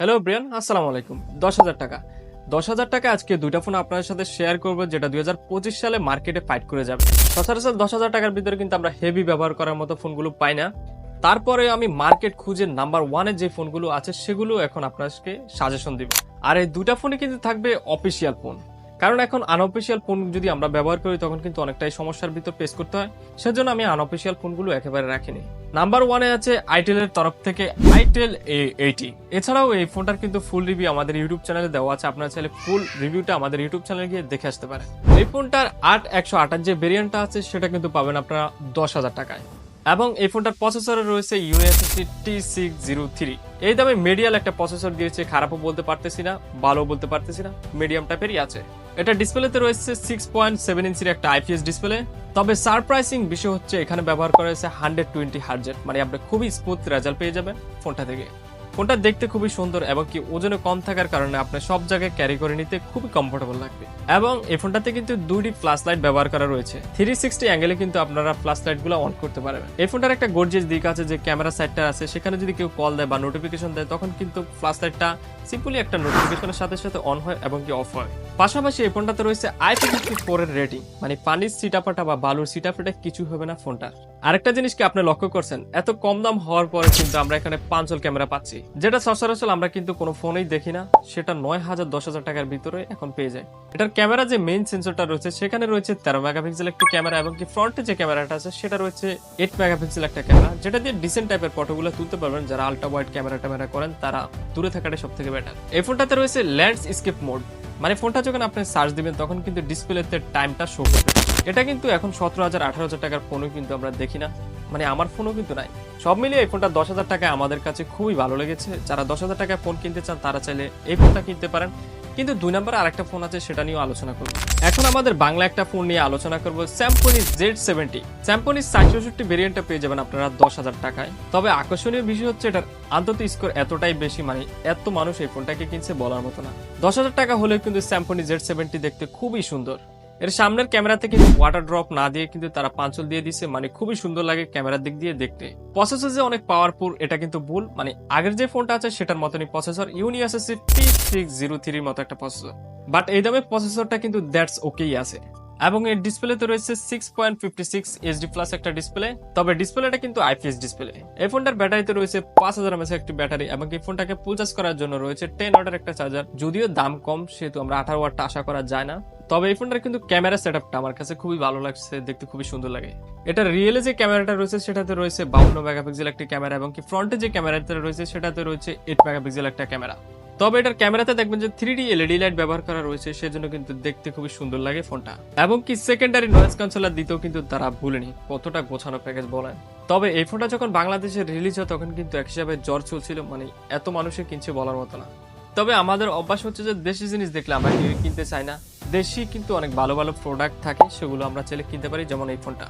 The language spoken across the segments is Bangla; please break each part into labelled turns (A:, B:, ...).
A: হ্যালো ব্রিয়ান আসসালামু আলাইকুম দশ হাজার টাকা। দশ হাজার টাকা আজকে দুইটা ফোন আপনাদের সাথে শেয়ার করব, যেটা দুই হাজার পঁচিশ সালে মার্কেটে ফাইট করে যাবে। সচরাচর দশ হাজার টাকার ভিতরে কিন্তু আমরা হেভি ব্যবহার করার মতো ফোনগুলো পাই না। তারপরে আমি মার্কেট খুঁজে নাম্বার ওয়ানের যে ফোনগুলো আছে, সেগুলো এখন আপনাকে সাজেশন দিব। আর এই দুটা ফোনে কিন্তু থাকবে অফিসিয়াল ফোন কারণ এখন আনঅফিসিয়াল ফোন যদি আমরা ব্যবহার করি, তখন কিন্তু অনেকটাই সমস্যার ভিতর ফেস করতে হয়। সেজন্য আমি আনঅফিসিয়াল ফোনগুলো একেবারে রাখিনি। নাম্বার ওয়ানে আছে আইটেলের তরফ থেকে আইটেল এ এইটি এছাড়াও এই ফোনটার কিন্তু ফুল রিভিউ আমাদের ইউটিউব চ্যানেলে দেওয়া আছে। আপনারা চাইলে ফুল রিভিউটা আমাদের ইউটিউব চ্যানেলে গিয়ে দেখে আসতে পারেন। এই ফোনটার আট একশো আটার যে ভেরিয়েন্টটা আছে, সেটা কিন্তু পাবেন আপনারা দশ হাজার টাকায়। এবং এই ফোনটার প্রসেসরে রয়েছে ইউএসএসি টি সিক্স জিরো থ্রি এই দামে মিডিয়াল একটা প্রসেসর দিয়েছে, খারাপও বলতে পারতেছি না ভালো বলতে পারতেছি না মিডিয়াম টাইপেরই আছে। এটা ডিসপ্লেতে রয়েছে সিক্স পয়েন্ট সেভেন ইঞ্চির একটা আইপিএস ডিসপ্লে তবে সারপ্রাইসিং বিষয় হচ্ছে, এখানে ব্যবহার করা হয়েছে হান্ড্রেড টোয়েন্টি হার্জেট মানে আপনি খুবই স্মুথ রেজাল্ট পেয়ে যাবেন ফোনটা থেকে। ফোনটা দেখতে খুবই সুন্দর এবং কি ওজনে কম থাকার কারণে আপনার সব জায়গায় ক্যারি করে নিতে খুবই কমফোর্টেবল লাগবে। এবং এই ফোনটাতে কিন্তু দুইটি ফ্ল্যাশ লাইট ব্যবহার করা রয়েছে। থ্রি সিক্সটি অ্যাঙ্গেলে কিন্তু আপনারা ফ্ল্যাশ লাইটগুলো অন করতে পারবেন। এই ফোনটার একটা গর্জেস দিক আছে যে ক্যামেরা সাইডটা আছে, সেখানে যদি কেউ কল দেয় বা নোটিফিকেশন দেয়, তখন কিন্তু ফ্ল্যাশ লাইটটা সিম্পলি একটা নোটিফিকেশনের সাথে সাথে অন হয় এবং কি অফ হয়। পাশাপাশি এই ফোনটাতে রয়েছে আইপি ফিফটি ফোর এর রেটিং মানে পানির সিটাপাটা বা বালুর সিটাপাটা কিছু হবে না ফোনটা আরেকটা জিনিস কি আপনি লক্ষ্য করছেন, এত কম দাম হওয়ার পরে কিন্তু আমরা এখানে পাঁচল ক্যামেরা পাচ্ছি। যেটা সচরাচর আমরা কিন্তু কোনো ফোনেই দেখি না, সেটা নয় হাজার, দশ হাজার টাকার ভিতরে এখন পেয়ে যায়। এটার ক্যামেরা যে মেইন সেন্সরটা রয়েছে, সেখানে রয়েছে তেরো মেগাপিক্সেল একটা ক্যামেরা এবং কি ফ্রন্টে যে ক্যামেরাটা আছে, সেটা রয়েছে এইট মেগাপিক্সেল একটা ক্যামেরা। যেটা দিয়ে ডিসেন্ট টাইপের ফটোগুলো তুলতে পারবেন, যারা আলট্রা ওয়াইড ক্যামেরা ট্যামেরা করেন, তারা দূরে থাকাটা সব থেকে বেটার এই ফোনটাতে রয়েছে ল্যান্ডস্কেপ মোড মানে ফোনটা যখন আপনি সার্চ দিবেন, তখন কিন্তু ডিসপ্লেতে টাইমটা শো করবে। এটা কিন্তু এখন সতেরো হাজার, আঠারো হাজার টাকার ফোনও কিন্তু আমরা দেখি না। মানে আমার ফোনও কিন্তু নাই। সব মিলিয়ে এই ফোনটা দশ হাজার টাকায় আমাদের কাছে খুবই ভালো লেগেছে। যারা দশ হাজার টাকায় ফোন কিনতে চান, তারা চাইলে এই ফোনটা কিনতে পারেন। কিন্তু দুই নম্বরে আরেকটা ফোন আছে, সেটা নিয়েও আলোচনা করব। এখন আমাদের বাংলা একটা ফোন নিয়ে আলোচনা করব স্যামসনি জেড সেভেন্টি স্যামসনি সাতষট্টি ভেরিয়েন্টটা পেয়ে যাবেন আপনারা দশ হাজার টাকায়। তবে আকর্ষণীয় বিষয় হচ্ছে এটার আন্তত স্কোর এতটাই বেশি মানে এত মানুষ এই ফোনটাকে কিনছে বলার মতো না। দশ হাজার টাকা হলেও কিন্তু স্যামসনি জেড সেভেন্টি দেখতে খুবই সুন্দর। এর সামনের ক্যামেরাতে কিন্তু ওয়াটার ড্রপ না দিয়ে কিন্তু তারা পাঁচল দিয়ে দিছে মানে খুবই সুন্দর লাগে ক্যামেরার দিক দিয়ে দেখতে। প্রসেসর যে অনেক পাওয়ারফুল এটা কিন্তু ভুল মানে আগের যে ফোনটা আছে সেটার মতনই processor Unisoc T six zero থ্রির মতো একটা প্রসেসর বাট এই দামে প্রসেসরটা কিন্তু দ্যাটস ওকেই আছে। এবং এর ডিসপ্লেতে রয়েছে six point fifty six HD plus একটা ডিসপ্লে তবে ডিসপ্লেটা কিন্তু আইপিএস ডিসপ্লে এই ফোনটার ব্যাটারিতে রয়েছে পাঁচ হাজার এমএস একটি ব্যাটারি এবং এই ফোনটাকে ফুল চার্জ করার জন্য রয়েছে টেন ওয়াটের একটা চার্জার যদিও দাম কম, সেহেতু আমরা আঠারো ওয়াটটা আশা করা যায় না। তবে এই ফোনটার কিন্তু ক্যামেরা সেট আমার কাছে খুবই ভালো লাগছে, দেখতে খুবই সুন্দর লাগে। এটা রিয়েলে যে ক্যামেরাটা রয়েছে, সেটাতে রয়েছে বাউন্ন মেগাপিক্সেল একটি ক্যামেরা এবং কি ফ্রন্টে যে ক্যামেরাটা রয়েছে, সেটাতে রয়েছে এইট মেগাপিক্সেল একটা ক্যামেরা। তবে এটার ক্যামেরাতে দেখবেন যে থ্রি ডি এলইডি লাইট ব্যবহার করা রয়েছে, সেজন্য কিন্তু দেখতে খুবই সুন্দর লাগে ফোনটা। এবং কি সেকেন্ডারি নয়েজ কনসোলার দিতেও কিন্তু তারা ভুলেনি, কতটা গোছানো প্যাকেজ বলেন। তবে এই ফোনটা যখন বাংলাদেশে রিলিজ হয়, তখন কিন্তু এক হিসাবে জ্বর চলছিল মানে এত মানুষের কিনছে বলার মতো না। তবে আমাদের অভ্যাস হচ্ছে যে দেশি জিনিস দেখলে আমরা কিনতে চাই না। দেশি কিন্তু অনেক ভালো ভালো প্রোডাক্ট থাকে, সেগুলো আমরা চাইলে কিনতে পারি, যেমন এই ফোনটা।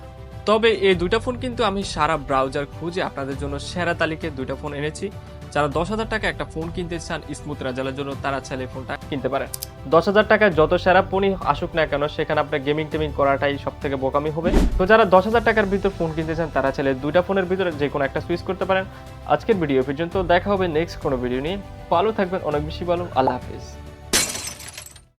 A: তবে এই দুইটা ফোন কিন্তু আমি সারা ব্রাউজার খুঁজে আপনাদের জন্য সেরা তালিকায় দুইটা ফোন এনেছি। যারা দশ হাজার টাকা একটা ফোন কিনতে চান স্মুথ রেজাল্টের জন্য তারা চাইলে ফোনটা কিনতে পারেন। দশ হাজার টাকায় যত সেরা ফোনই আসুক না কেন, সেখানে আপনার গেমিং টেমিং করাটাই সব থেকে বোকামি হবে। তো যারা দশ হাজার টাকার ভিতর ফোন কিনতে চান, তারা চাইলে দুইটা ফোনের ভিতরে যে কোনো একটা সুইচ করতে পারেন। আজকের ভিডিও পর্যন্ত দেখা হবে নেক্সট কোনো ভিডিও নিয়ে। ভালো থাকবেন, অনেক বেশি ভালো। আল্লাহ হাফিজ।